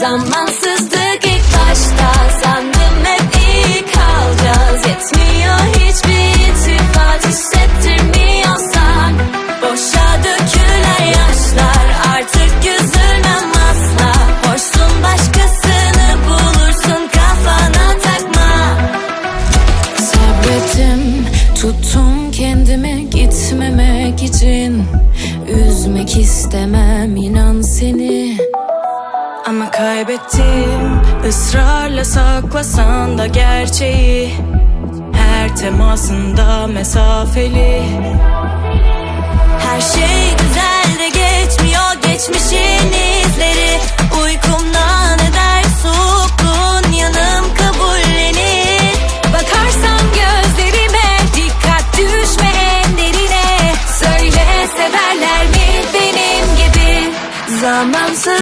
Zamansızlık ilk başta. Sandım hep iyi kalacağız. Yetmiyor hiçbir iltifat. Hissettirmiyorsan Boşa dökülen yaşlar. Artık üzülmem asla. Hoşsun başkasını bulursun Kafana takma. Sabrettim, tuttum kendimi gitmemek için. Üzmek istemem inan seni Ama kaybettim. Israrla saklasan da gerçeği. Her temasında mesafeli. Her şey güzel de geçmiyor geçmişin izleri. Uykumdan eder soğukluğun yanım kabullenir. Bakarsan gözlerime dikkat düşme en derine. Söyle severler mi benim gibi? Zamansız